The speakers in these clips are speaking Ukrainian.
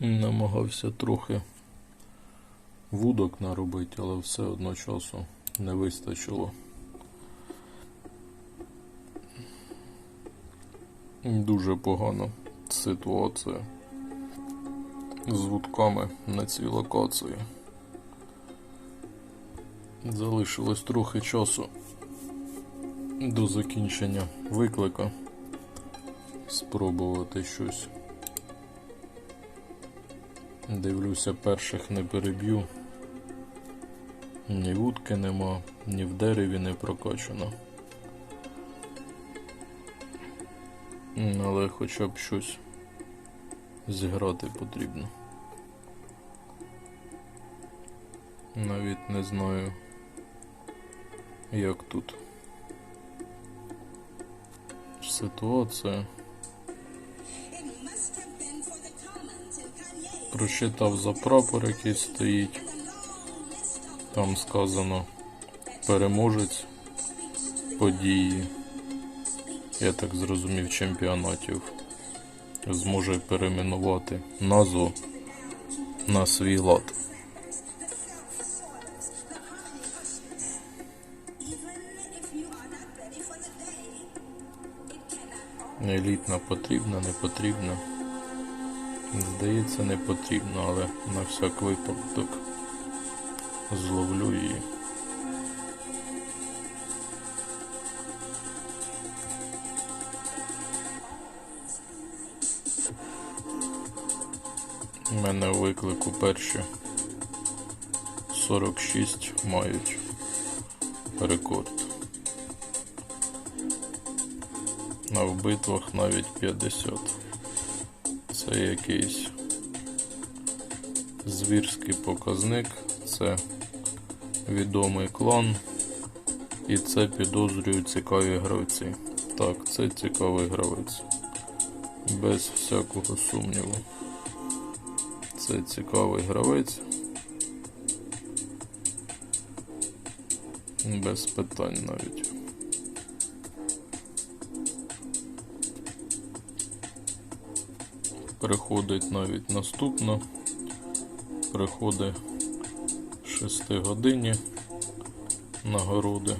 Намагався трохи вудок наробити, але все одно часу не вистачило. Дуже погана ситуація з вудками на цій локації. Залишилось трохи часу до закінчення виклика. Спробувати щось. Дивлюся, перших не переб'ю. Ні вудки нема, ні в дереві не прокачано. Але хоча б щось зіграти потрібно. Навіть не знаю, як тут ситуація. Прочитав за прапор, який стоїть. Там сказано переможець події, я так зрозумів, чемпіонатів зможе перейменувати назву на свій лад. Елітна потрібна, не потрібна. Здається, не потрібно, але на всяк випадок зловлю її. У мене у виклику перші 46 мають рекорд. А в битвах навіть 50. Це якийсь звірський показник, це відомий клан, і це підозрюю цікаві гравці. Так, це цікавий гравець. Без всякого сумніву. Це цікавий гравець. Без питань навіть. Приходить навіть наступна. Приходить 6 годині нагороди.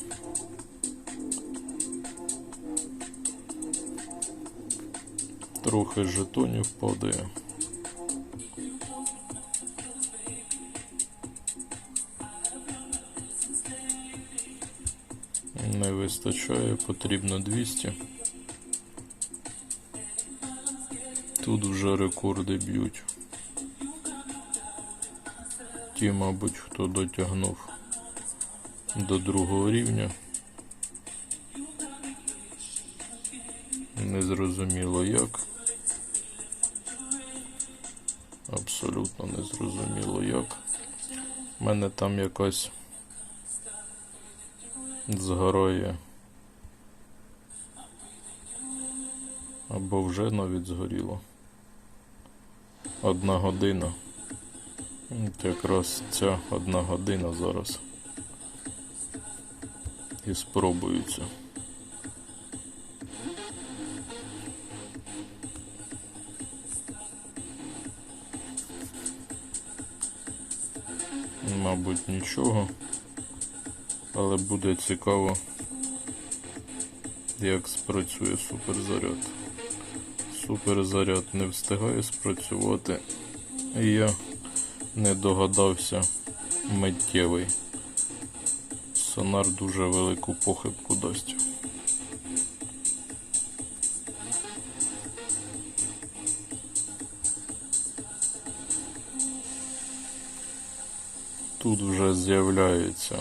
Трохи жетонів падає. Не вистачає, потрібно 200. Тут вже рекорди б'ють. Ті, мабуть, хто дотягнув до другого рівня. Незрозуміло як. Абсолютно незрозуміло як. У мене там якась згорає. Або вже навіть згоріло. Одна година. Якраз ця одна година зараз. І спробується. Мабуть, нічого. Але буде цікаво, як спрацює суперзаряд. Суперзаряд не встигає спрацювати. Я не догадався миттєвий. Сонар дуже велику похибку дасть. Тут вже з'являється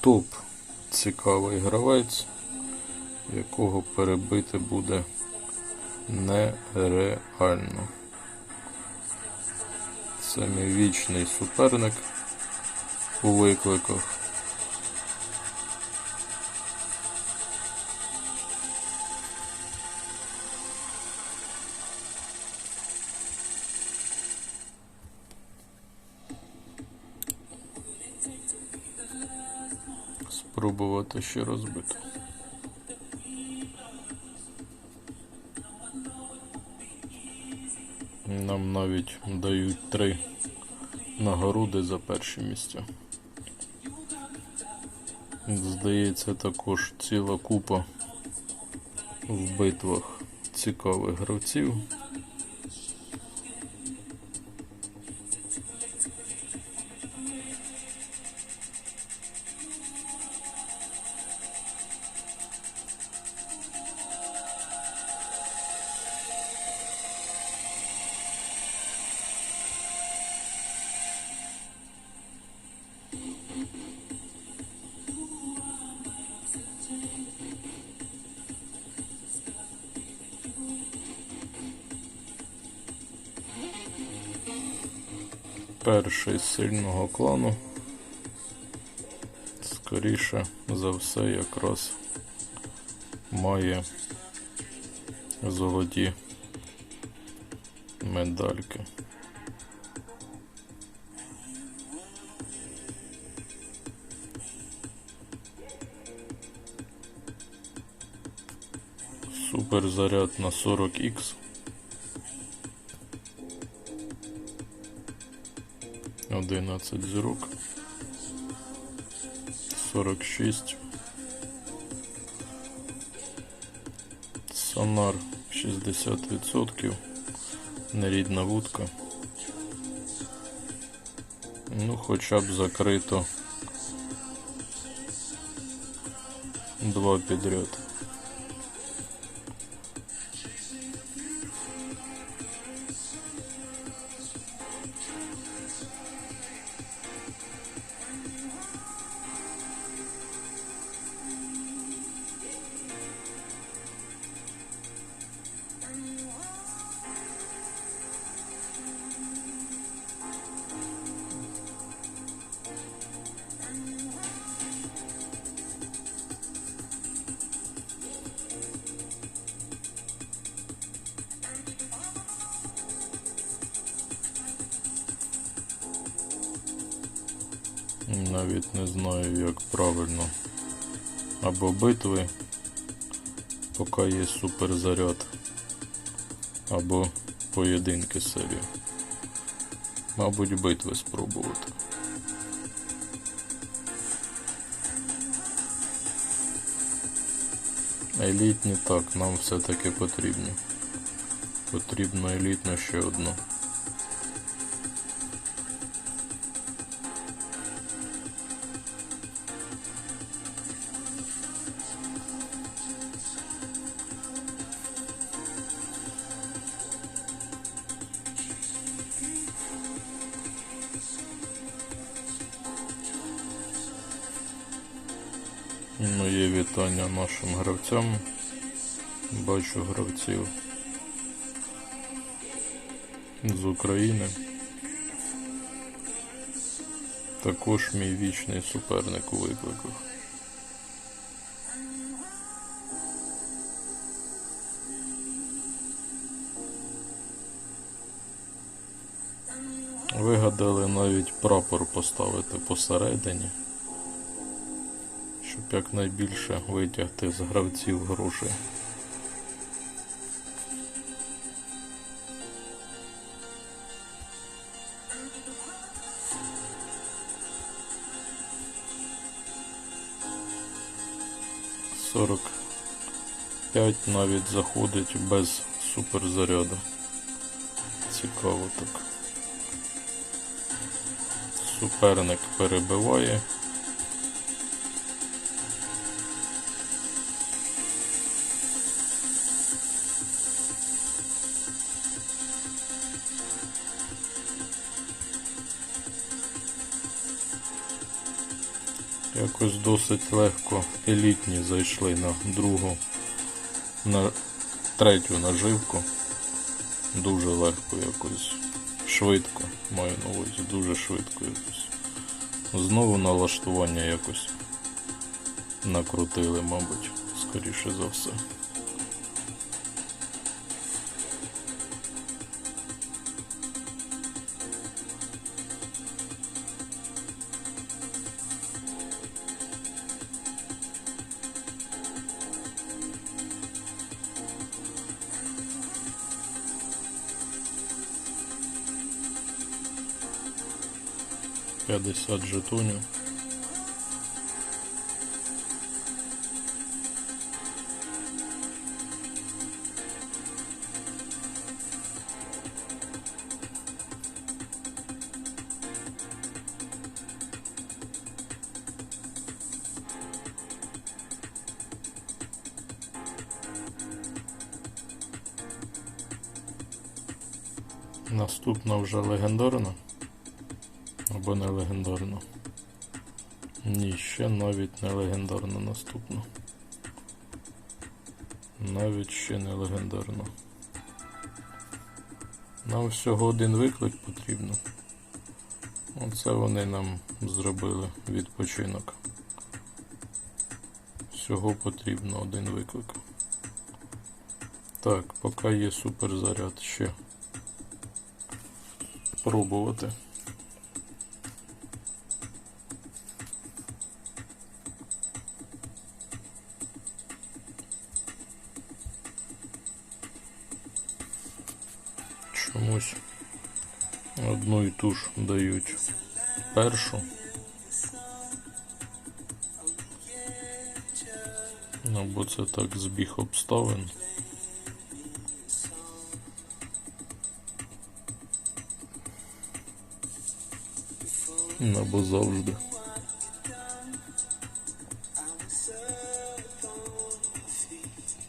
топ цікавий гравець, якого перебити буде нереально. Це мій вічний суперник у викликах. Спробувати ще розбити. Нам навіть дають три нагороди за перші місця. Здається, також ціла купа в битвах цікавих гравців. Перший сильного клану. Скоріше за все, якраз має золоті медальки. Супер заряд на 40х. Одинадцять зірок. Сорок шість. Сонар 60%. Нерідна вудка. Ну, хоча б закрито два підряд. Навіть не знаю, як правильно. Або битви, поки є суперзаряд, або поєдинки серії. Мабуть, битви спробувати. Елітні так, нам все-таки потрібні. Потрібно елітно ще одну. Моє вітання нашим гравцям. Бачу гравців з України. Також мій вічний суперник у викликах. Вигадали навіть прапор поставити посередині якнайбільше витягти з гравців грошей. Сорок п'ять навіть заходить без суперзаряду. Цікаво так. Суперник перебиває. Якось досить легко елітні зайшли на другу, на третю наживку. Дуже легко якось. Швидко маю на увазі, дуже швидко якось. Знову налаштування якось накрутили, мабуть, скоріше за все. 50 жетонів. Наступна вже легендарна. Або не легендарна. Ні, ще навіть не легендарна наступна. Навіть ще не легендарна. Нам всього один виклик потрібно. Оце вони нам зробили відпочинок. Всього потрібно один виклик. Так, поки є суперзаряд ще пробувати. Одну і ту ж дають першу. Ну, це так збіг обставин. Або завжди.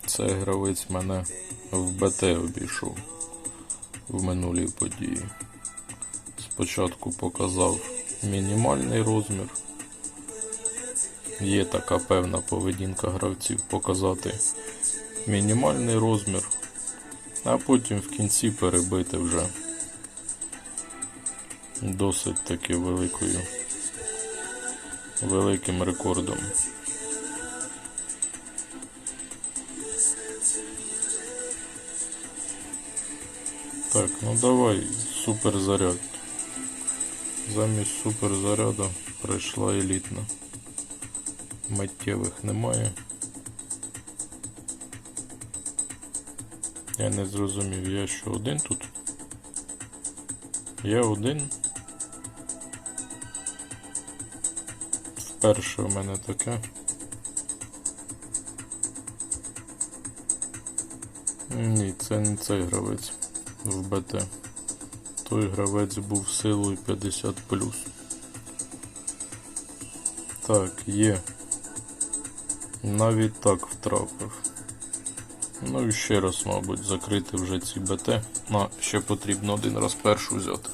Це гравець мене в БТ обійшов в минулій події. Спочатку показав мінімальний розмір. Є така певна поведінка гравців показати мінімальний розмір, а потім в кінці перебити вже досить таки великою великим рекордом. Так, ну давай суперзаряд. Замість суперзаряду прийшла елітна. Миттєвих немає. Я не зрозумів, я що один тут? Я один. Вперше в мене таке. Ні, це не цей гравець в БТ. Той гравець був силою 50 Так, є. Навіть так втрапив. Ну і ще раз, мабуть, закрити вже ці БТ. А, ще потрібно один раз першу взяти.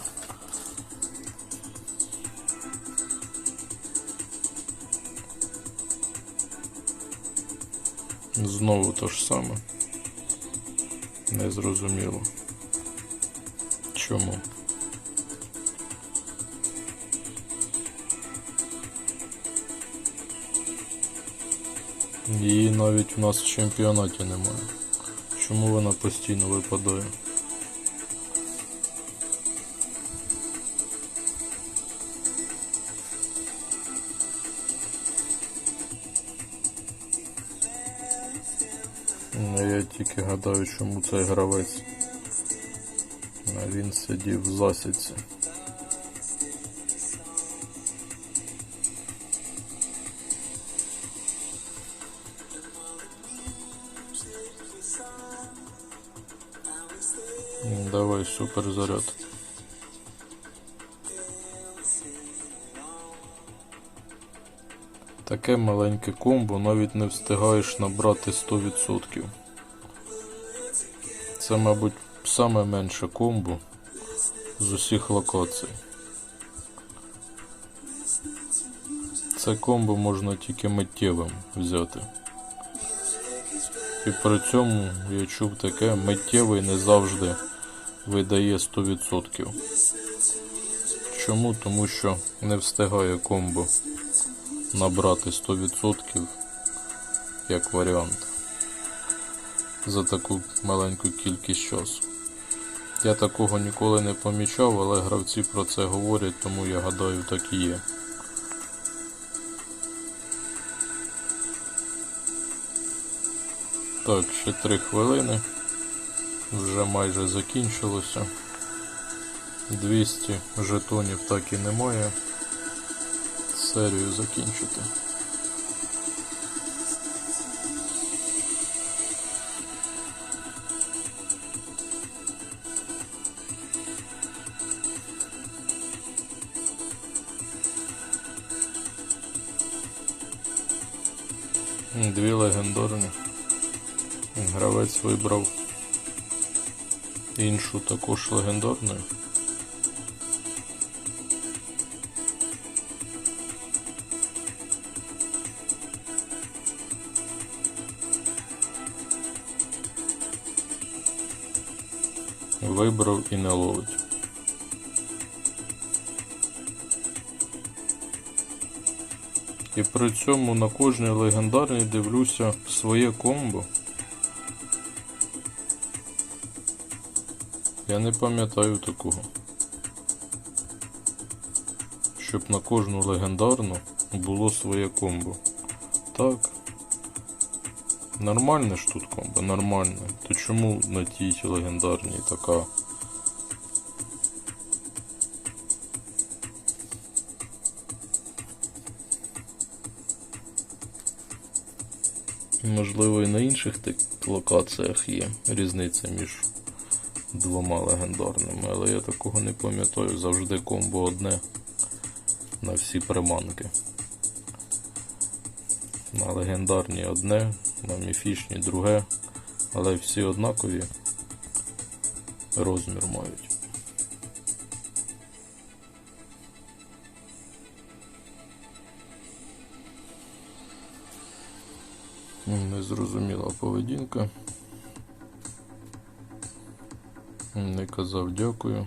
Знову то ж саме. Незрозуміло. Чому? Її навіть у нас в чемпіонаті немає. Чому вона постійно випадає? Ну, Я тільки гадаю, чому цей гравець. Він сидів в засідці. Давай суперзаряд. Таке маленьке комбо навіть не встигаєш набрати 100%. Це, мабуть, саме менше комбо з усіх локацій. Це комбо можна тільки миттєвим взяти. І при цьому я чув таке, миттєвий не завжди видає 100%. Чому? Тому що не встигає комбо набрати 100% як варіант за таку маленьку кількість часу. Я такого ніколи не помічав, але гравці про це говорять, тому я гадаю так і є. Так, ще 3 хвилини. Вже майже закінчилося. 200 жетонів так і немає. серію закінчити. Дві легендарні. Гравець вибрав іншу також легендарну. Вибрав і не ловить. І при цьому на кожній легендарній дивлюся своє комбо. Я не пам'ятаю такого. Щоб на кожну легендарну було своє комбо. Так. Нормальне ж тут комбо, нормальне. То чому на тій легендарній така? Можливо, і на інших локаціях є різниця між двома легендарними, але я такого не пам'ятаю. Завжди комбо одне на всі приманки. На легендарні одне, на міфічні друге, але всі однакові розмір мають. Незрозуміла поведінка. Не казав дякую.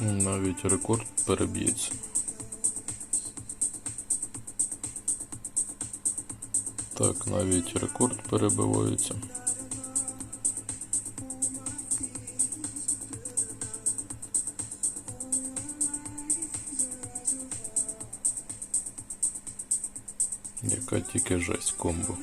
Навіть рекорд переб'ється. Так, навіть рекорд перебивається. Яка тільки жесть комбо.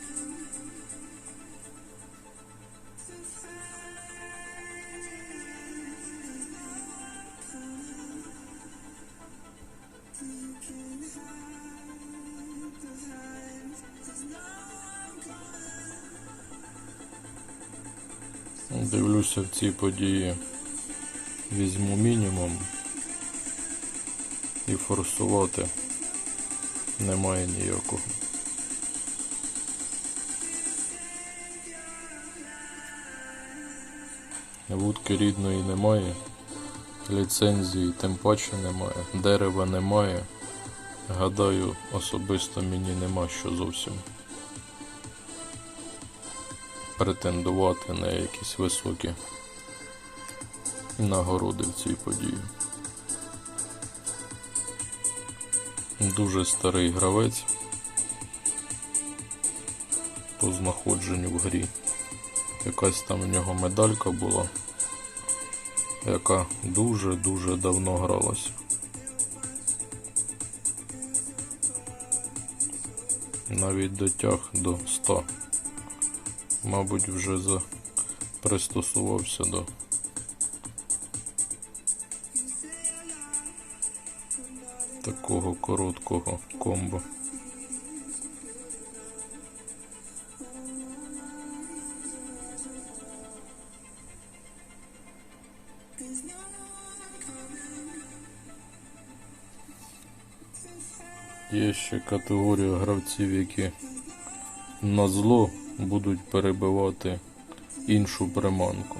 Дивлюся в ці події. Візьму мінімум і форсувати немає ніякого. Вудки рідної немає, ліцензії тим паче немає, дерева немає. Гадаю, особисто мені нема що зовсім претендувати на якісь високі нагороди в цій події. Дуже старий гравець по знаходженню в грі. Якась там в нього медалька була, яка дуже-дуже давно гралася. Навіть дотяг до 100. Мабуть, вже за... пристосувався до такого короткого комбо. Є ще категорія гравців, які на зло будуть перебивати іншу приманку.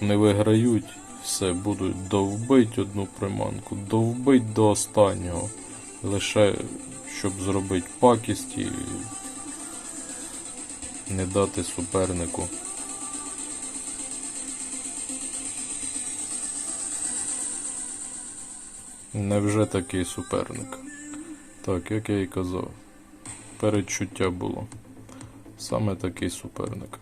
Не виграють, все, будуть довбить одну приманку, довбить до останнього, лише щоб зробити пакість і не дати супернику. Невже такий суперник? Так, як я і казав, передчуття було. Саме такий суперник.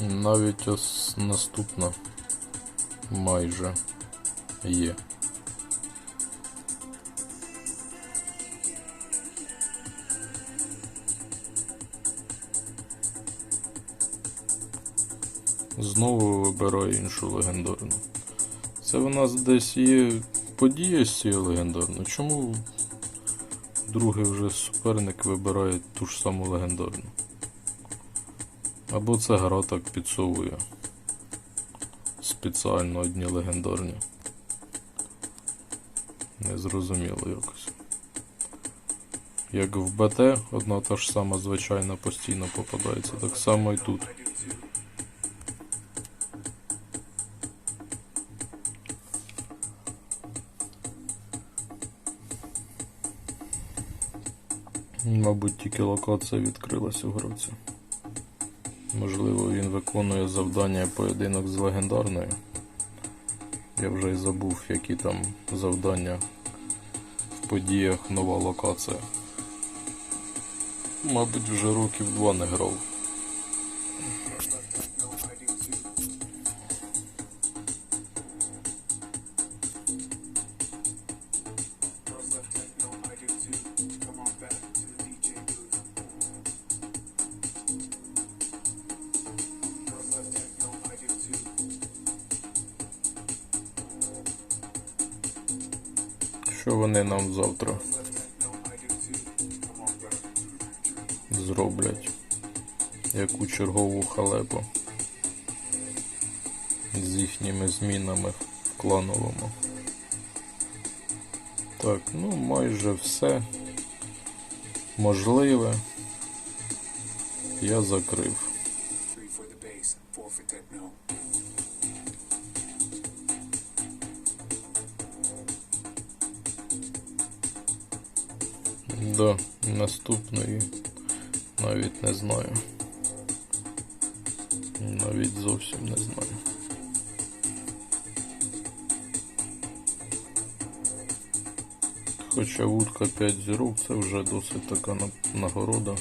Навіть ось наступна майже є. Знову вибираю іншу легендарну. Це в нас десь є подія з цією легендарною. Чому другий вже суперник вибирає ту ж саму легендарну? Або це гра так підсовує спеціально одні легендарні. Незрозуміло якось. Як в БТ одна та ж сама звичайна постійно попадається, так само і тут. Мабуть, тільки локація відкрилась у гроці. Можливо, він виконує завдання поєдинок з легендарною. Я вже й забув, які там завдання в подіях нова локація. Мабуть, вже років два не грав. Що вони нам завтра зроблять? Яку чергову халепу з їхніми змінами в клановому. Так, ну майже все можливе я закрив. Навіть зовсім не знаю. Хоча вудка 5 зірок це вже досить така нагорода.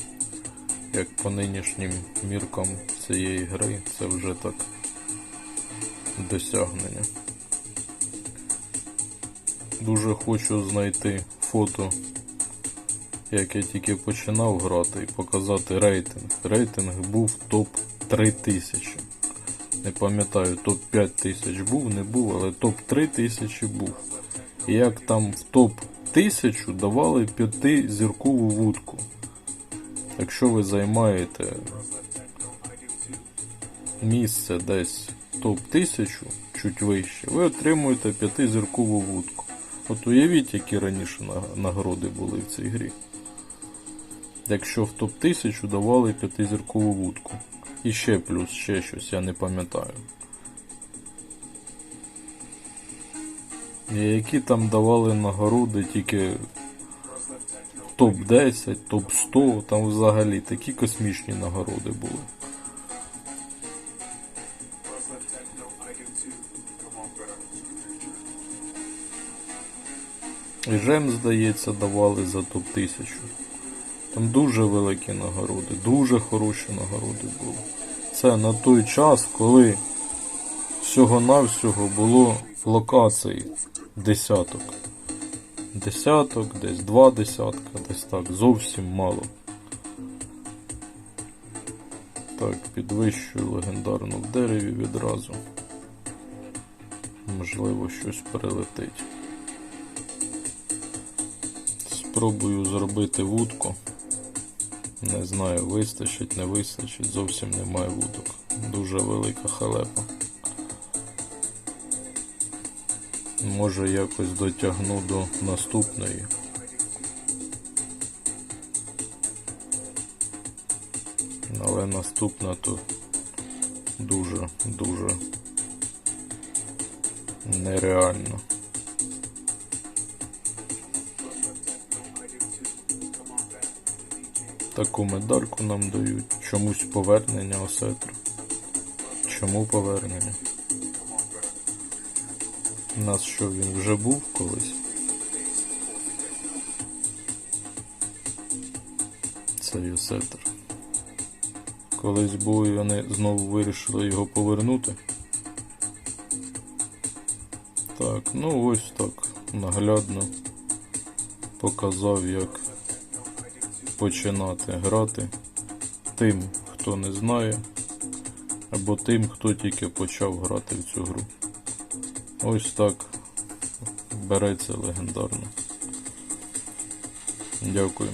Як по нинішнім міркам цієї гри, це вже так досягнення. Дуже хочу знайти фото як я тільки починав грати і показати рейтинг. Рейтинг був топ 3000. Не пам'ятаю, топ 5000 був, не був, але топ 3000 був. І як там в топ 1000 давали 5 зіркову вудку. Якщо ви займаєте місце десь топ 1000, чуть вище, ви отримуєте 5 зіркову вудку. От уявіть, які раніше нагороди були в цій грі якщо в топ-1000 давали п'ятизіркову вудку. І ще плюс, ще щось, я не пам'ятаю. І які там давали нагороди тільки топ-10, топ-100, там взагалі такі космічні нагороди були. І жем, здається, давали за топ-1000. Там дуже великі нагороди, дуже хороші нагороди були. Це на той час, коли всього-навсього було локацій десяток. Десяток, десь два десятка, десь так, зовсім мало. Так, підвищую легендарну в дереві відразу. Можливо, щось перелетить. Спробую зробити вудку. Не знаю, вистачить, не вистачить, зовсім немає вудок. Дуже велика халепа. Може якось дотягну до наступної. Але наступна то дуже, дуже нереально. Таку медальку нам дають. Чомусь повернення осетра. Чому повернення? У нас що, він вже був колись? Цей осетр. Колись були вони знову вирішили його повернути. Так, ну ось так наглядно показав, як починати грати тим, хто не знає, або тим, хто тільки почав грати в цю гру. Ось так береться легендарно. Дякую.